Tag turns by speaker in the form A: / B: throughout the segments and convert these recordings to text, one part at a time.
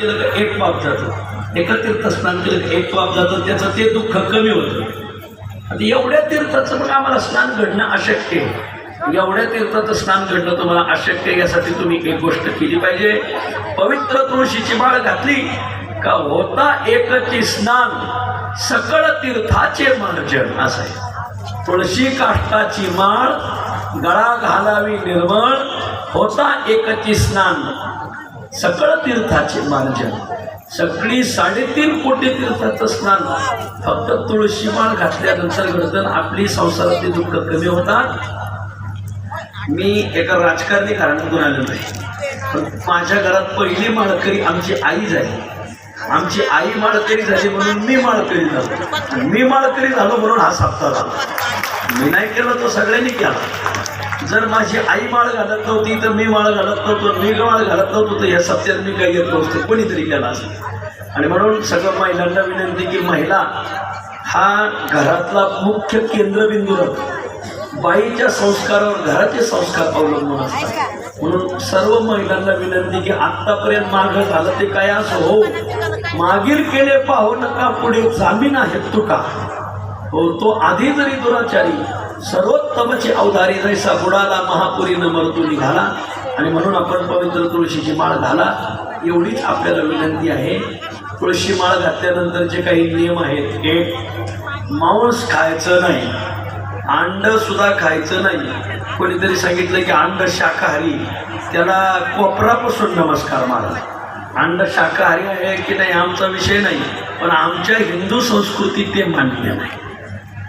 A: केलं का एक पाप जातं. एका तीर्थ स्नान केलं का एक पाप जातं. त्याचं ते दुःख कमी होतं. आता एवढ्या तीर्थाचं मग आम्हाला स्नान घडणं अशक्य आहे. एवढ्या तीर्थाचं स्नान घडणं तुम्हाला अशक्य यासाठी तुम्ही एक गोष्ट केली पाहिजे. पवित्र तुळशीची माळ घातली का होता एकची स्नान? सकळ तीर्थाचे मार्जन असं आहे. तुळशी काष्टाची माळ गळा घालावी निर्मळ होता एकची स्नान. सकळ तीर्थाचे मार्जन सगळी साडेतीन कोटी तीर्थाचं स्नान. फक्त तुळशी माळ घातल्यानंतर घडतं आपली संसारातली दुःख कमी होतात. मी एका राजकारणी घराण्यातून आलेलो आहे पण माझ्या घरात पहिली माळकरी आमची आई झाली. आमची आई माळकरी झाली म्हणून मी माळकरी झालो. मी माळकरी झालो म्हणून हा सप्ताह झाला. मी नाही केलं तो सगळ्यांनी केला. जर माझी आई माळ घालत नव्हती तर मी माळ घालत नव्हतो मी माळ घालत नव्हतो तर या सत्यात मी काही येत नव्हतो कोणीतरी केला असेल. आणि म्हणून सगळं महिलांना विनंती की महिला हा घरातला मुख्य केंद्रबिंदू राहतो बाईच्या संस्कारावर घराचे संस्कार अवलंबून असतात. म्हणून सर्व महिलांना विनंती की आतापर्यंत माग झालं ते काय असं. हो मागील केले पाहू नका पुढे जामीन आहेत तुका. हो तो आधी जरी दुराचारी सर्वोत्तमची अवधारी जैसा बुडाला महापुरीनं मरतो निघाला. आणि म्हणून आपण पवित्र तुळशीची माळ घाला. एवढीच आपल्याला विनंती आहे. तुळशी माळ घातल्यानंतर जे काही नियम आहेत एक मांस खायचं नाही अंड सुद्धा खायचं नाही. कोणीतरी सांगितलं की अंड शाकाहारी त्याला कोपरापासून नमस्कार मारा. अंड शाकाहारी आहे की नाही आमचा विषय नाही पण आमच्या हिंदू संस्कृतीत ते मान्य नाही.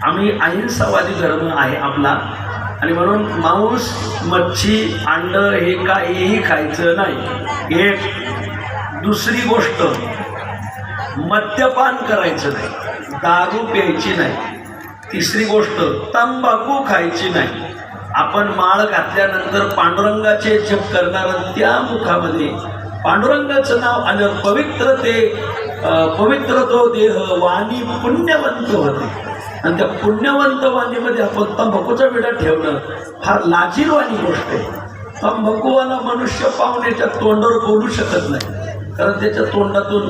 A: आम्ही अहिंसावादी धर्म आहे आपला. आणि म्हणून मांस मच्छी अंड हे काहीही खायचं नाही. एक दुसरी गोष्ट मद्यपान करायचं नाही. दारू प्यायची नाही. तिसरी गोष्ट तंबाखू खायची नाही. आपण माळ घातल्यानंतर पांडुरंगाचे जप करणारं त्या मुखामध्ये पांडुरंगाचं नाव आणि पवित्र ते पवित्र तो देह वाणी पुण्यवंत होते. आणि त्या पुण्यवंत वाणीमध्ये आपण तंबाखूचा विडा ठेवणं फार लाजीरवाणी गोष्ट आहे. तंबाखूवाला मनुष्य पाहुण्याच्या तोंडावर बोलू शकत नाही. कारण त्याच्या तोंडातून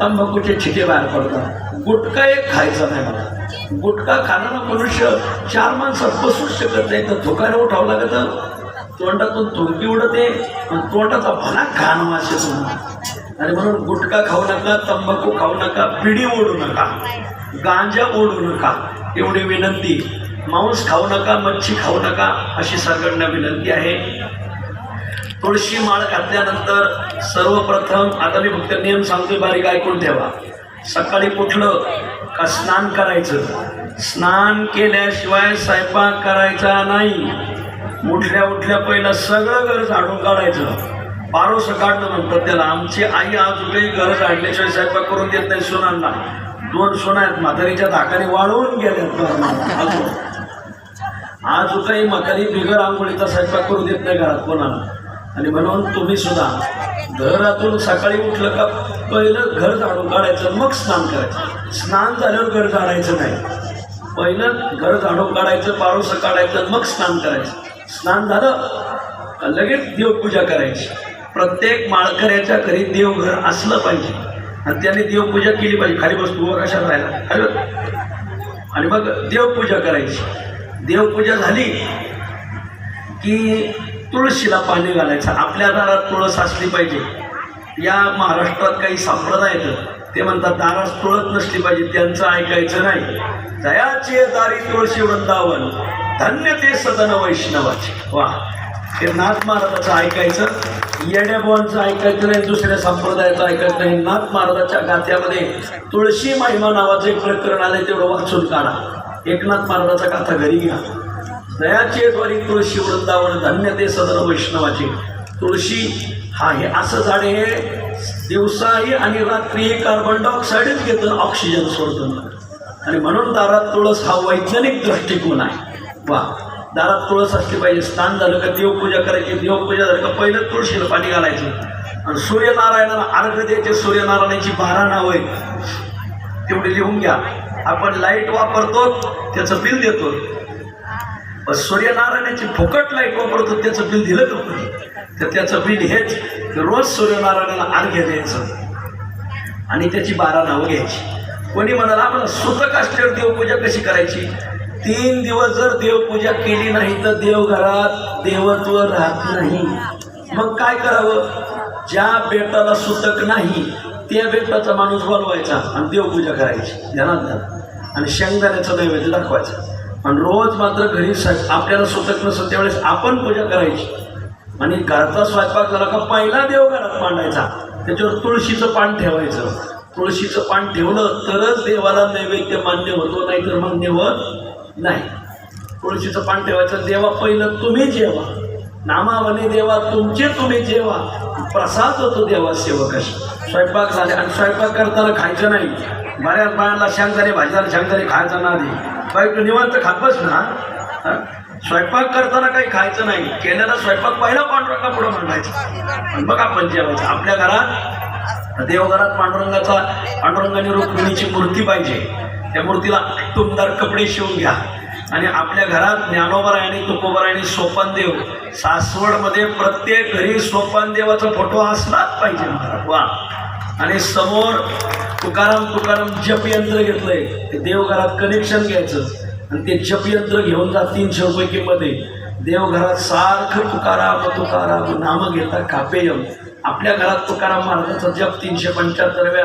A: तंबाखूचे छिटे बाहेर पडतात. गुटखा एक खायचा नाही मला. गुटखा खाणारा मनुष्य चार माणसात बसूच शकत नाही. तर थोकायला उठावं लागतं. तोंडातून थुंकी उडते. आणि तोंडाचा भला घाण मासे येतो. आणि म्हणून गुटखा खाऊ नका तंबाखू खाऊ नका पिढी ओढू नका गांजा ओढू नका एवढी विनंती. मांस खाऊ नका मच्छी खाऊ नका अशी सगळ्यांना विनंती आहे. तुळशी माळ घातल्यानंतर सर्वप्रथम आता मी फक्त नियम सांगतोय बारीक ऐकून ठेवा. सकाळी उठलं का स्नान करायचं? स्नान केल्याशिवाय स्वयंपाक करायचा नाही. उठल्या उठल्या पहिलं सगळं घर झाडून काढायचं. पारोसं काढलं म्हणतात त्याला आमची आई आज कुठेही घर आणल्याशिवाय स्वयंपाक करून देत नाही सोनांना दोन सोना आहेत म्हातारीच्या धाकाने वाळवून गेल्यात आज काही म्हातारी बिगर आंघोळीचा स्वयंपाक करू देत नाही घरात कोणाला. आणि म्हणून तुम्ही सुद्धा घरातून सकाळी उठलं का पहिलं घर झाडून काढायचं मग स्नान करायचं. स्नान झाल्यावर घर झाडायचं नाही. पहिलं घर झाडून काढायचं पारोसं काढायचं मग स्नान करायचं. स्नान झालं लगेच देवपूजा करायची. प्रत्येक माळकऱ्याच्या घरी देवघर असलं पाहिजे. आणि त्याने देवपूजा केली पाहिजे खाली वस्तूवर उभा कशात राहायला. खाली आणि मग देवपूजा करायची. देवपूजा झाली की तुळशीला पाणी घालायचं. आपल्या दारात तुळस असली पाहिजे. या महाराष्ट्रात काही संप्रदाय आहेत. ते म्हणतात दारात तुळस नसली पाहिजे त्यांचं ऐकायचं नाही. दयाचे दारी तुळशी वृंदावन. धन्य ते सदन वैष्णवाचे. वा. हे नाथ महाराजाचं ऐकायचं येड्याबुवांचं ऐकायचं नाही दुसऱ्या संप्रदायाचं ऐकायचं नाही. नाथ महाराजाच्या गाथ्यामध्ये तुळशी महिमा नावाचं एक प्रकरण आलं तेवढं वाचून काढा. एकनाथ महाराजाचा गाथा घरी घ्या. दयाचे द्वारी तुळशी वृंदावन धन्य ते सदन वैष्णवाचे. तुळशी हा हे असं झाड हे दिवसाही आणि रात्री कार्बन डायऑक्साईडच घेतं ऑक्सिजन सोडतं. आणि म्हणून दारात तुळस हा वैज्ञानिक दृष्टिकोन आहे. वा. दारात तुळस असली पाहिजे स्नान झालं का देवपूजा करायची देवपूजा झालं का पहिलं तुळशीला पाणी घालायचं. आणि सूर्यनारायणाला अर्घ द्यायचे सूर्यनारायणाची बारा नावं आहेत. तेवढी लिहून घ्या. आपण लाइट वापरतो त्याचं बिल देतो. पण सूर्यनारायणाची फुकट लाइट वापरतो त्याचं बिल दिलं का तर त्याचं बिल हेच की रोज सूर्यनारायणाला अर्घ्य द्यायचं. आणि त्याची बारा नावं घ्यायची. कोणी म्हणाला आपण सुतक असल्यावर देवपूजा कशी करायची? तीन दिवस जर देवपूजा केली नाही तर देवघरात देवत्व राहत नाही. मग काय करावं? ज्या बेटाला सुतक नाही त्या बेटाचा माणूस बोलवायचा आणि देवपूजा करायची. ध्यानात घ्या. आणि शेंगदाण्याचं नैवेद्य दाखवायचं. आणि रोज मात्र घरी स- आपल्याला सुतक नसतं त्यावेळेस आपण पूजा करायची. आणि घरचा स्वयंपाक झाला का पहिला देव घरात मांडायचा. त्याच्यावर तुळशीचं पान ठेवायचं. तुळशीचं पान ठेवलं तरच देवाला नैवेद्य मान्य होतो नाहीतर मान्य होत नाही. तुळशीचं पान ठेवायचं देवा पहिलं तुम्ही जेवा. नामावने देवा तुमचे तुम्ही जेवा. प्रसाद होतो देवा सेवकाशी. स्वयंपाक झाले आणि स्वयंपाक करताना खायचं नाही. बऱ्याच बाळाला शांगदाणे भाजीला शांगदाणे खायचं ना आधी बाई तू निवांत खात बस ना. स्वयंपाक करताना काही खायचं नाही. केलेला स्वयंपाक पहिला पांडुरंगा पुढं मांडायचा. आणि आपण जेवायचं. आपल्या घरात देवघरात पांडुरंगाचा पांडुरंगाने रुक्मिणीची मूर्ती पाहिजे. त्या मूर्तीला तुमदार कपडे शिवून घ्या. आणि आपल्या घरात ज्ञानोबरायणी तुकोबरायणी आणि देव सासवडमध्ये प्रत्येक घरी सोपानदेवाचा फोटो असलाच पाहिजे महाराज. वा. आणि समोर तुकाराम तुकाराम जप यंत्र घेतलंय. ते देवघरात कनेक्शन घ्यायचं. आणि ते जप यंत्र घेऊन जा तीनशे रुपये किंमत. देवघरात सारखं तुकाराम तुकाराम नाम घेता कापेयम आपल्या घरात तुकाराम महाराजांचा जप तीनशे पंच्याहत्तरव्या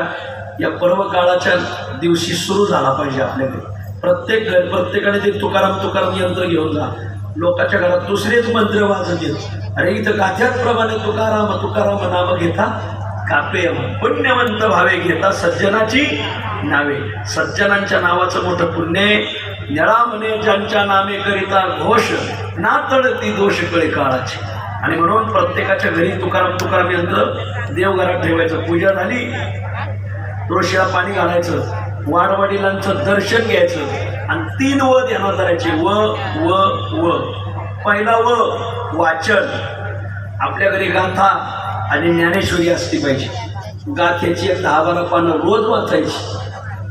A: या पर्व काळाच्या दिवशी सुरू झाला पाहिजे आपल्याकडे. प्रत्येक घर प्रत्येकाने ते तुकाराम तुकाराम यंत्र घेऊन जा. लोकांच्या घरात दुसरेच मंत्र वाजत येत. अरे इथं गाथ्याप्रमाणे तुकाराम तुकाराम नाम घेता कापे पुण्यवंत भावे घेता सज्जनाची नावे. सज्जनांच्या नावाचं मोठं पुण्य आहे. निळा म्हणे ज्यांच्या नामे करिता घोष नातड ती दोष कळे काळाची आणि म्हणून प्रत्येकाच्या घरी तुकाराम तुकाराम यंत्र देवघरात ठेवायचं. पूजा झाली तुळशीला पाणी घालायचं वाडवडिलांचं दर्शन घ्यायचं आणि तीन व ध्यानात धरायचे. व व व. पहिला व वाचन. आपल्या घरी गाथा आणि ज्ञानेश्वरी असली पाहिजे. गाथ्याची एक दहा बारा पानं रोज वाचायची.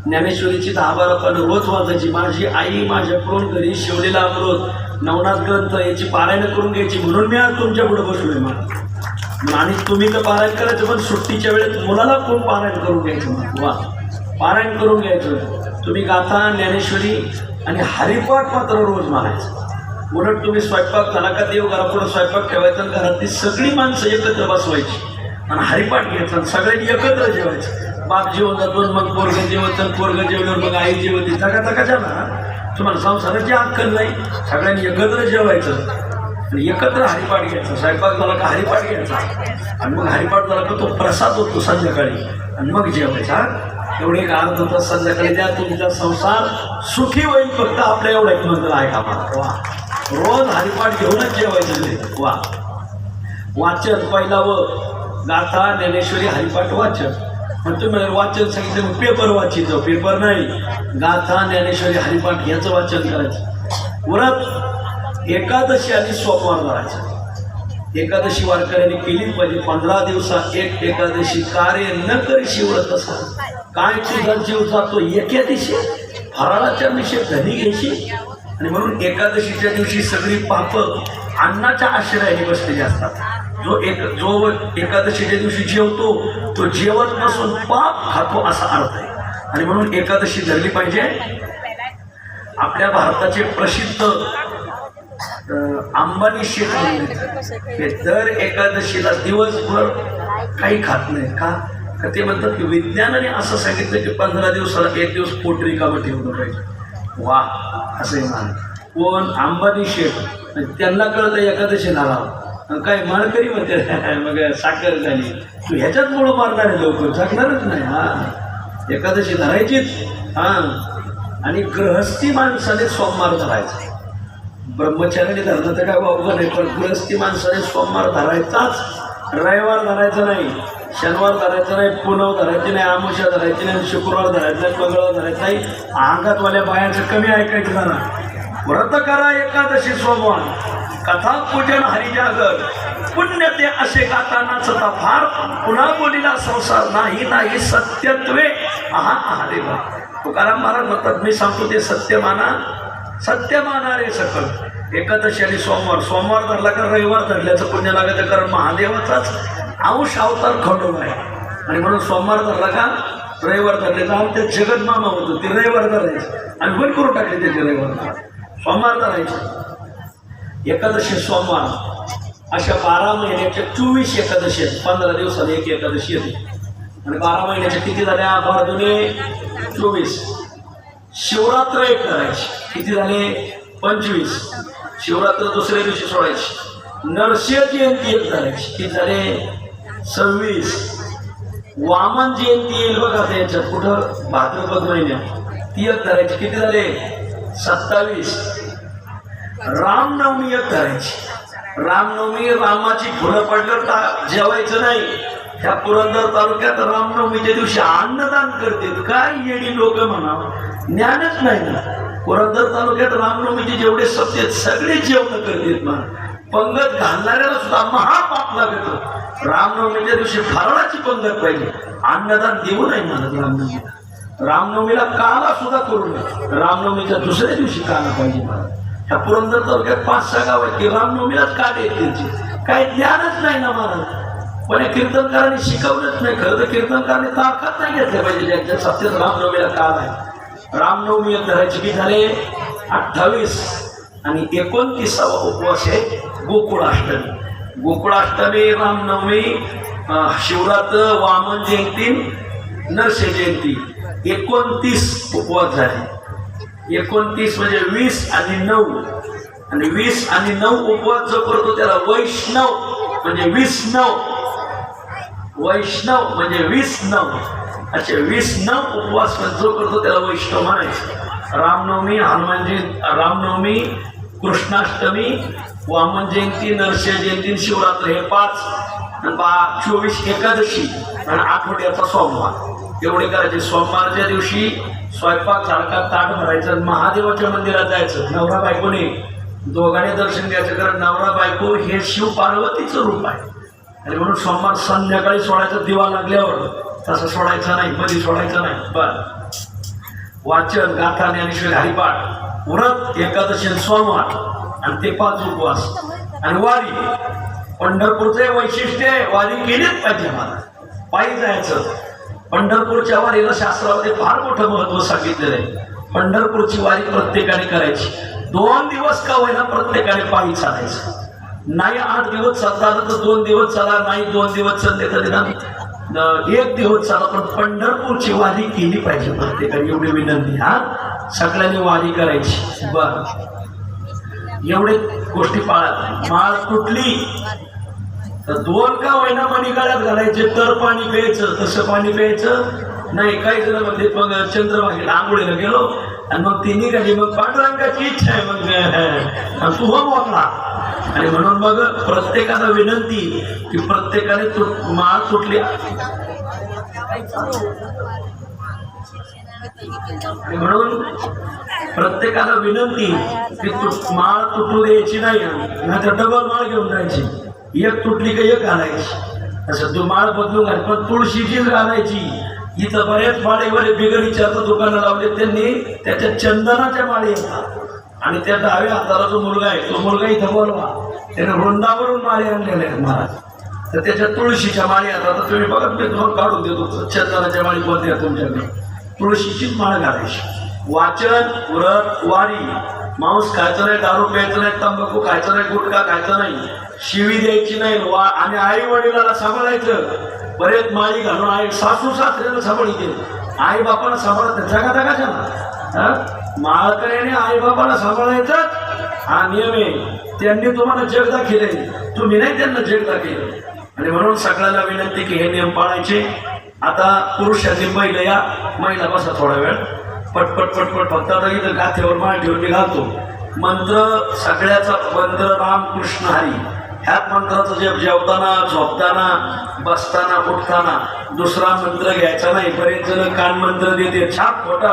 A: ज्ञानेश्वरीची दहा बारा पानं रोज वाचायची. माझी आई माझ्याकडून घरी शिवलेला अमृत नवनाथ ग्रंथ याची पारायण करून घ्यायची म्हणून मी आज तुमच्यापुढे बसलोय मला आणि तुम्ही तर पारायण करायचं पण सुट्टीच्या वेळेत मुलाला कोण पारायण करून घ्यायचं? वा. पारायण करून घ्यायचं. तुम्ही गाथा ज्ञानेश्वरी आणि हरिपाठ मात्र रोज मारायचं. उलट तुम्ही स्वयंपाक झाला का देव घरापुढे स्वयंपाक ठेवायचा आणि घरातली सगळी माणसं एकत्र बसवायची. आणि हरिपाठ घ्यायचा आणि सगळ्यांनी एकत्र जेवायचं. बाप जेवण जातो मग पोरग जेवत पोरग जेवल्यावर मग आई जेवते. थका जगाच्या ना. तुम्हाला संसाराची अक्कल नाही? सगळ्यांनी एकत्र जेवायचं. आणि एकत्र हरिपाठ घ्यायचा. स्वयंपाक झाला का हरिपाठ घ्यायचा. आणि मग हरिपाठ झाला का तो प्रसाद होतो संध्याकाळी. आणि मग जेवायचा. एवढे एक अर्ध तास संध्याकाळी द्या तुमचा संसार सुखी होईल फक्त आपल्या एवढं एक मंत्र आहे का मला वा. रोज हरिपाठ घेऊनच जेवायचं ते. वा. वाचन पहिला व गाथा ज्ञानेश्वरी हरिपाठ वाचन. पण तुम्ही वाचन सांगितलं पेपर वाचायचं पेपर नाही. गाथा ज्ञानेश्वरी हरिपाठ याचं वाचन करायचं. व्रत एकादशी आणि सोमवार धरायचं एकादशी वारकऱ्यांनी केलीच पाहिजे. पंधरा दिवसात एक एकादशी कार्य न करी शिवळत असा काय तुझा जीव जातो एका दिवशी? फराळाच्या दिवशी धनी घ्यायची. आणि म्हणून एकादशीच्या दिवशी सगळी पाप अन्नाच्या आश्रयाने बसलेली असतात. जो एक जो एकादशीच्या दिवशी जेवतो तो जेवण नसून पाप खातो असा अर्थ आहे. आणि म्हणून एकादशी धरली पाहिजे. आपल्या भारताचे प्रसिद्ध अं, अंबानी शेख हे दर एकादशीला दिवसभर काही खात नाही. का? का ते म्हणतात की विज्ञानाने असं सांगितलं की पंधरा दिवसाला एक दिवस पोट रिकामं ठेवलं पाहिजे. वा असं हे मान कोण अंबानी शेख म्हणजे त्यांना कळतं एकादशी झाला काय माळकरी म्हणते मग साखर झाली. तू ह्याच्यात मुळं मारणार आहे लवकर जगणारच नाही. हा. एकादशी धरायचीच. हां. आणि ग्रहस्थी माणसाने सोमवार धरायचा. ब्रह्मचार्य धरलं तर काय अवघड नाही पण गृहस्थी माणसाने सोमवार धरायचाच. रविवार धरायचा नाही शनिवार धरायचा नाही पुनव धरायची नाही आमुषा धरायची नाही शुक्रवार धरायचा नाही मंगळवार धरायचा नाही. अंगातवाल्या बायाचं कमी ऐकायचं जरा. व्रत करा एकादशी सोमवार. कथा पूजन हरिजागर. पुण्य ते असे गातानाच फार पुन्हा बोलीला संसार नाही नाही सत्यत्वे. आहा आहा रे बा तुकाराम महाराज म्हणतात मी सांगतो ते सत्य माना. सत्य मानारे सकल. एकादशी आणि सोमवार. सोमवार धरला का रविवार धरल्याचं पुण्य लागायचं कारण महादेवाचाच अंश अवतार खंडोबा आहे. आणि म्हणून सोमवार धरला का रविवार धरले आमच्या जगत मामा होतो ते रविवार धरायचे. आणि बंद करून टाकले त्याचे रविवार सोमवार धरायचे. एकादशी सोमवार. अशा बारा महिन्याच्या चोवीस एकादशी आहेत. पंधरा दिवसात एक एकादशी येते. आणि बारा महिन्याच्या किती झाल्या? बारा दुने चोवीस. शिवरात्र एक करायची. किती झाले? पंचवीस. शिवरात्र दुसऱ्या दिवशी सोडायची. नरसिंह जयंती एक करायची. किती झाले? सव्वीस. वामन जयंती येईल बघा त्याच्यात कुठं? भाद्रपद महिन्यात. ती एक करायची. किती झाले? सत्तावीस. रामनवमी एक करायची. रामनवमी रामाची फुलं पडल्यावर जेवायचं नाही. ह्या पुरंदर तालुक्यात रामनवमीच्या दिवशी अन्नदान करतात. काय येडी लोक म्हणा ज्ञानच नाही ना. पुरंदर तालुक्यात रामनवमीचे जेवढे सत्य सगळे जेवण करतात म्हणा पंगत घालणाऱ्याला सुद्धा महापाप लागत. रामनवमीच्या दिवशी फराळाची पंगत पाहिजे. अन्नदान देऊ नाही म्हणत रामनवमीला रामनवमीला काला सुद्धा करू नये. रामनवमीच्या दुसऱ्या दिवशी काला पाहिजे मला ह्या पुरंदर तालुक्यात पाच सहा गाव आहेत की रामनवमीलाच काढ येत त्यांची काही ज्ञानच नाही ना महाराज पण कीर्तनकारांनी शिकवलंच नाही खरं तर कीर्तनकारांनी ताकद नाही घेतल्या पाहिजे. ज्यांच्या सत्तेत रामनवमीला काल आहे. रामनवमी एक धरायची की झाले अठ्ठावीस आणि एकोणतीसावा उपवास आहे गोकुळाष्टमी. गोकुळाष्टमी रामनवमी शिवरात्र वामन जयंती नरसिंह जयंती. एकोणतीस उपवास झाले. एकोणतीस म्हणजे वीस आणि नऊ. आणि वीस आणि नऊ उपवास जो करतो त्याला वैष्णव म्हणजे वीस नऊ वैष्णव म्हणजे वीस असे वीस नऊ उपवास जो करतो त्याला वैष्णव म्हणायचं. रामनवमी हनुमानजी रामनवमी कृष्णाष्टमी वामन जयंती नरसिंह जयंती शिवरात्र हे पाच. बा चोवीस एकादशी आणि आठवड्याचा सोमवार. एवढे करायचे. सोमवारच्या दिवशी स्वयंपाक सारखा ताट भरायचं महादेवाच्या मंदिरात जायचं. नवरा बायकोने दोघांनी दर्शन घ्यायचं कारण नवरा बायको हे शिव पार्वतीचं रूप आहे. आणि म्हणून सोमवार संध्याकाळी सोडायचा दिवा लागल्यावर तसं सोडायचा नाही मध्ये सोडायचा नाही. बर वाचन गाथा ज्ञानेश्वर हरिपाठ व्रत एकादशी सोमवार आणि ते पाच उपवास. आणि वारी. पंढरपूरचे वैशिष्ट्य आहे, वारी केलीच पाहिजे मला पायी जायचं. पंढरपूरच्या वारीला शास्त्रामध्ये फार मोठं महत्त्व सांगितलेलं आहे. पंढरपूरची वारी प्रत्येकाने करायची. दोन दिवस का होईना प्रत्येकाने पायी चालायचं. नाही आठ दिवस चालतात तर दोन दिवस चाला नाही दोन दिवस चालले तर एक दिवस चाला पण पंढरपूरची वारी केली पाहिजे प्रत्येकाने एवढी विनंती हा? सगळ्यांनी वारी करायची. बर. एवढे गोष्टी पाळत माळ तुटली तर दोन का महिना पाणी काळात घालायचे तर पाणी प्यायचं तसं पाणी प्यायचं. नाही काही जण म्हणजे मग चंद्रभागेला आंघोळीला गेलो आणि मग तिन्ही निघाली मग पांडुरंगाची इच्छा आहे मग आणि हो बोलला. आणि म्हणून मग प्रत्येकाला विनंती की प्रत्येकाने माळ तुटली आणि म्हणून प्रत्येकाला विनंती की माळ तुटू द्यायची नाही नाही तर डबल माळ घेऊन जायची. एक तुटली का एक घालायची. असं तू माळ बदलून घाल. पण तुळशीचीच घालायची. इथं बरेच माळेवाले बिगडीच्या विचारचं दुकानं लावले. त्यांनी त्याच्या चंदनाच्या माळी येतात आणि त्या डाव्या हाताला जो मुलगा आहे तो मुलगा इथं बोलवा. त्याने वृंदावरून माळी आणलेल्या आहेत महाराज. तर त्याच्या तुळशीच्या माळी आता तर तुम्ही बघा मी तुम्हाला काढून देतो. चंदनाच्या माळी कोणत्या तुमच्याकडे? तुळशीचीच माळ घालायची. वाचन व्रत वारी. मांस खायचं नाही दारू प्यायचं नाही तंबाखू खायचं नाही गुटखा खायचं नाही. शिवी द्यायची नाही. वा आणि आई वडिलाला सांभाळायचं. बरेच माळी घालून आई सासू सासऱ्याला सांभाळीचे आई बापाला सांभाळत जगा जगाच्या ना माळकऱ्याने आई बाबाला सांभाळायचं हा नियम आहे. त्यांनी तुम्हाला जग दाखिले तुम्ही नाही त्यांना जग दाखिले आणि म्हणून सगळ्यांना विनंती की हे नियम पाळायचे. आता पुरुषाची महिला या. महिला बसा थोडा वेळ. पटपट पटपट फक्त आता इथं गाथ्यावर माळ ठेवून मी घालतो. मंत्र सगळ्याचा मंत्र रामकृष्ण हरी. ह्याच मंत्राचं जे जेवताना झोपताना बसताना उठताना दुसरा मंत्र घ्यायचा नाही बरेच जण कान मंत्र देते. छाप खोटा.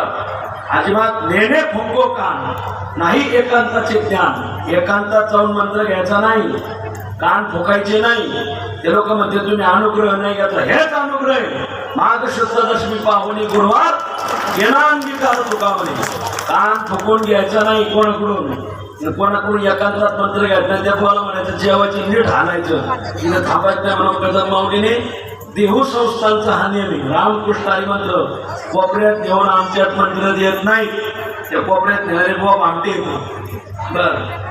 A: अजिबात नेणे फुंको कान. नाही एकांताचे ज्ञान. एकांतात जाऊन मंत्र घ्यायचा नाही. कान फुकायचे नाही. ते लोक म्हणते तुम्ही अनुग्रह नाही घेतला. हेच अनुग्रह आहे माघ शुद्ध दशमी पाहुणी गुरुवार येणार तुका म्हणे कान थकून घ्यायचा नाही कोणाकडून? कोणाकडून एकांतात मंत्र घ्यायचं नाही त्या कोणाला म्हणायचं जेवायची नीट हाणायचं तिने थांबायचं नाही म्हणून कदम माऊलीने देहू संस्थांचा हा नियम आहे. रामकृष्ण हरी मात्र कोपऱ्यात नेऊन आमच्यात मंत्र देत नाही त्या कोपऱ्यात नेणारे बाब आमटे येतो बरं.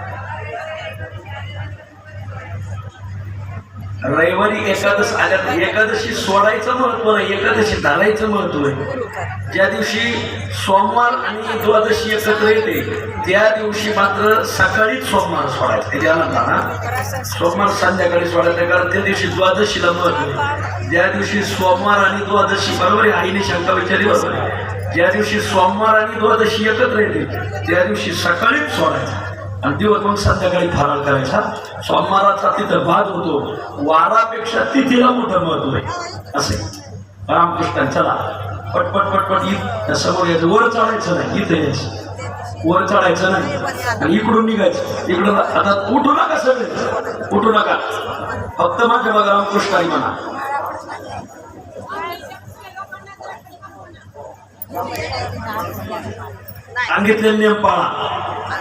A: रविवारी एकादश आल्यात एकादशी सोडायचं महत्त्व नाही एकादशी धरायचं महत्त्व आहे ज्या दिवशी सोमवार आणि द्वादशी एकत्र येते त्या दिवशी मात्र सकाळीच सोमवार सोडायचं. त्याच्या नंतर ना सोमवार संध्याकाळी सोडायचं कारण त्या दिवशी द्वादशीला महत्त्व ज्या दिवशी सोमवार आणि द्वादशी बरोबर आहे? आईने शंका विचारली बरोबर ज्या दिवशी सोमवार आणि द्वादशी एकत्र येते त्या दिवशी सकाळीच सोडायचं. आणि दिवस मग संध्याकाळी फराळ करायचा. सोमवाराचा तिथं भाग होतो. वारापेक्षा तिथीला मोठं महत्त्व आहे. असे. रामकृष्ण चला. पटपट पटपट इ- त्या समोर यायचं. वर चढायचं नाही. इथे यायचं. वर चढायचं नाही. आणि इकडून निघायचं. इकडून आता उठू नका सगळे. उठू नका. फक्त माझ्या बघा रामकृष्ण म्हणा. सांगितलेले नियम पाळा.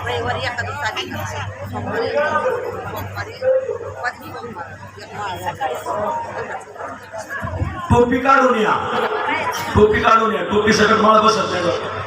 B: रविवारी एखादं आली सोमवारी सोमवारी पाचवी सोमवार सकाळी
A: टोपी काढून या टोपी काढून या टोपी सगळं मला बसत नाही